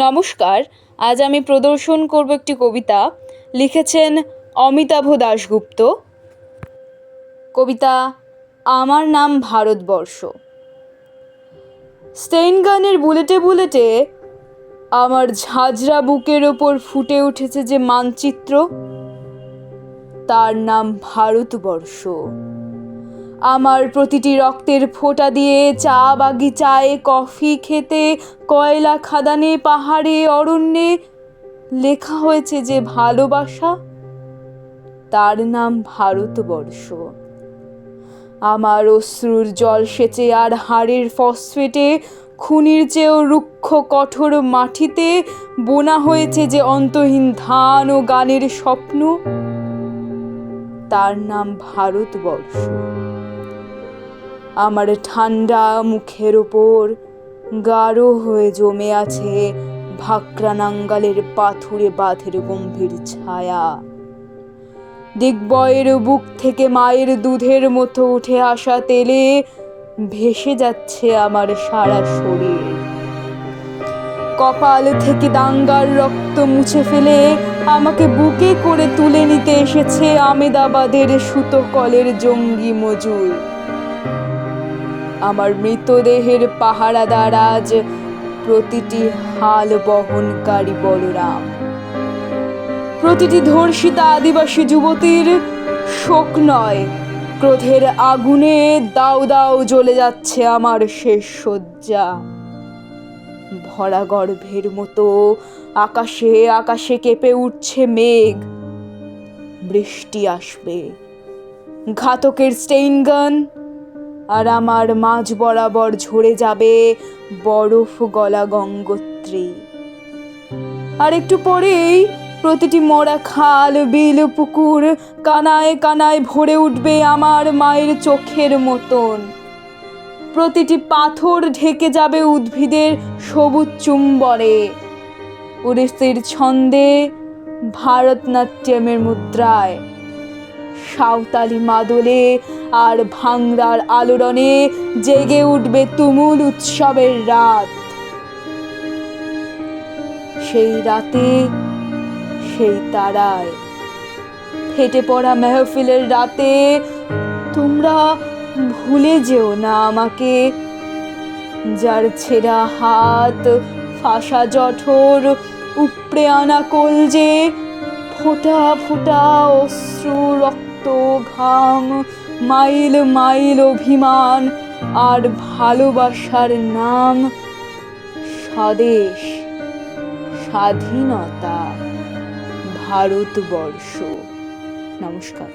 নমস্কার, আজ আমি প্রদর্শন করব একটি কবিতা, লিখেছেন অমিতাভ দাশগুপ্ত। কবিতা, আমার নাম ভারতবর্ষ। স্টেইনগানের বুলেটে বুলেটে আমার ঝাঁঝরা বুকের ওপর ফুটে উঠেছে যে মানচিত্র, তার নাম ভারতবর্ষ। আমার প্রতিটি রক্তের ফোঁটা দিয়ে চা বাগিচায় কফি খেতে, কয়লা খাদানে, পাহাড়ে, অরণ্যে লেখা হয়েছে যে ভালোবাসা, তার নাম ভারতবর্ষ। আমার অশ্রুর জল সেচে আর হাড়ের ফসফেটে, খুনির চেয়েও রুক্ষ কঠোর মাটিতে বোনা হয়েছে যে অন্তহীন ধান ও গানের স্বপ্ন, তার নাম ভারতবর্ষ। আমার ঠান্ডা মুখের ওপর গাঢ় হয়ে জমে আছে ভাকরা নাঙ্গালের পাথুরে বাঁধের গম্ভীর ছায়া। দিগ্বয়ের বুক থেকে মায়ের দুধের মতো উঠে আসা তেলে ভেসে যাচ্ছে আমার সারা শরীর। কপাল থেকে দাঙ্গার রক্ত মুছে ফেলে আমাকে বুকে করে তুলে নিতে এসেছে আমেদাবাদের সুতো কলের জঙ্গি মজুর। আমার মৃতদেহের পাহারাদার আজ প্রতিটি হাল বহনকারী বলরাম। প্রতিটি ধর্ষিতা আদিবাসী যুবতীর শোক নয়, ক্রোধের আগুনে দাও দাউ জ্বলে যাচ্ছে আমার শেষ শয্যা। ভরা গর্ভের মতো আকাশে আকাশে কেঁপে উঠছে মেঘ, বৃষ্টি আসবে। ঘাতকের স্টেইন গান আর আমার মাঝ বরাবর ঝরে যাবে বরফ গলা গঙ্গোত্রী। আর একটু পরেই প্রতিটি মরা খাল, বিল, পুকুর কানায় কানায় ভরে উঠবে আমার মায়ের চোখের মতন। প্রতিটি পাথর ঢেকে যাবে উদ্ভিদের সবুজ চুম্বরে। উড়িষ্যের ছন্দে ভারতনাট্যমের মুদ্রায়। সাঁওতালি মাদলে আর ভাংরার আলোড়নে জেগে উঠবে তুমুল উৎসবের রাত। সেই রাতে, সেই তারায় ফেটে পড়া মেহফিলের রাতে তোমরা ভুলে যেও না আমাকে, যার ছেঁড়া হাত, ফাঁসা জঠর, উপড়ে আনা কলজে ফোঁটা ফোঁটা অশ্রু রক্ত ঘাম মাইল মাইল অভিমান আর ভালোবাসার নাম স্বদেশ স্বাধীনতা ভারতবর্ষ। নমস্কার।